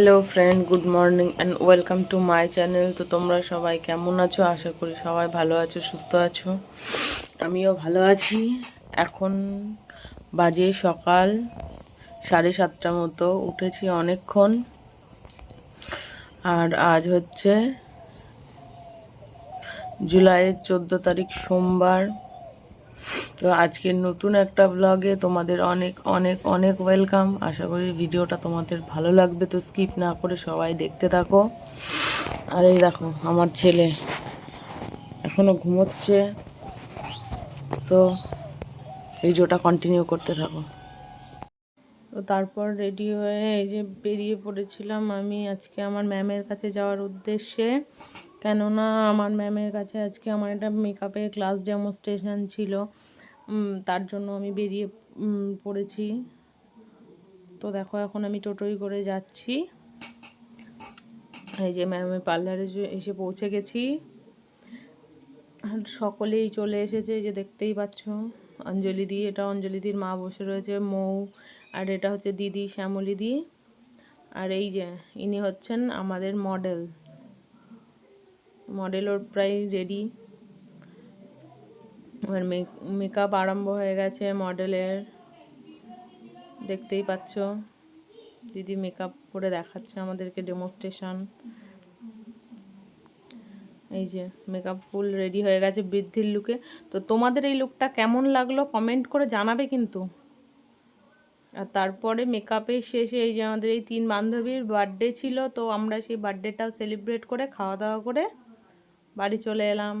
Hello friend good morning and welcome to my channel তো তোমরা সবাই কেমন আছো? আশা করি সবাই ভালো আছো, সুস্থ আছো। আমিও ভালো আছি। এখন বাজে সকাল, সাড়ে সাতটা মতো। উঠেছি অনেকক্ষণ। আর আজ হচ্ছে জুলাইয়ের চোদ্দ তারিখ সোমবার। তো আজকের নতুন একটা ব্লগে তোমাদের অনেক অনেক অনেক ওয়েলকাম আশা করি ভিডিওটা তোমাদের ভালো লাগবে, তো স্কিপ না করে সবাই দেখতে থাকো। আর এই দেখো, আমার ছেলে এখনও ঘুমোচ্ছে। তো ভিডিওটা কন্টিনিউ করতে থাকো। তো তারপর রেডি হয়ে এই যে বেরিয়ে পড়েছিলাম আমি আজকে আমার ম্যামের কাছে যাওয়ার উদ্দেশ্যে। কেননা আমার ম্যামের কাছে আজকে আমার একটা মেকআপের ক্লাস ডেমোস্ট্রেশন ছিল। তার জন্য আমি বেরিয়ে পড়েছি। তো দেখো, এখন আমি টোটোই করে যাচ্ছি। এই যে ম্যামের পার্লারে এসে পৌঁছে গেছি। সকলেই চলে এসেছে, এই যে দেখতেই পাচ্ছ। অঞ্জলি দি, এটা অঞ্জলি দির মা বসে রয়েছে, মৌ। আর এটা হচ্ছে দিদি, শ্যামলি দি। আর এই যে, ইনি হচ্ছেন আমাদের মডেল মডেল ওর প্রায় রেডি আর মেকআপ আরম্ভ হয়ে গেছে মডেলের দেখতেই পাচ্ছ, দিদি মেকআপ করে দেখাচ্ছে আমাদেরকে ডেমোস্ট্রেশন এই যে মেকআপ ফুল রেডি হয়ে গেছে বৃদ্ধির লুকে তো তোমাদের এই লুকটা কেমন লাগল কমেন্ট করে জানাবে কিন্তু। আর তারপরে মেকআপের শেষে এই যে আমাদের এই তিন বান্ধবীর বার্থডে ছিল, তো আমরা সেই বার্থডেটাও সেলিব্রেট করে খাওয়া দাওয়া করে বাড়ি চলে এলাম।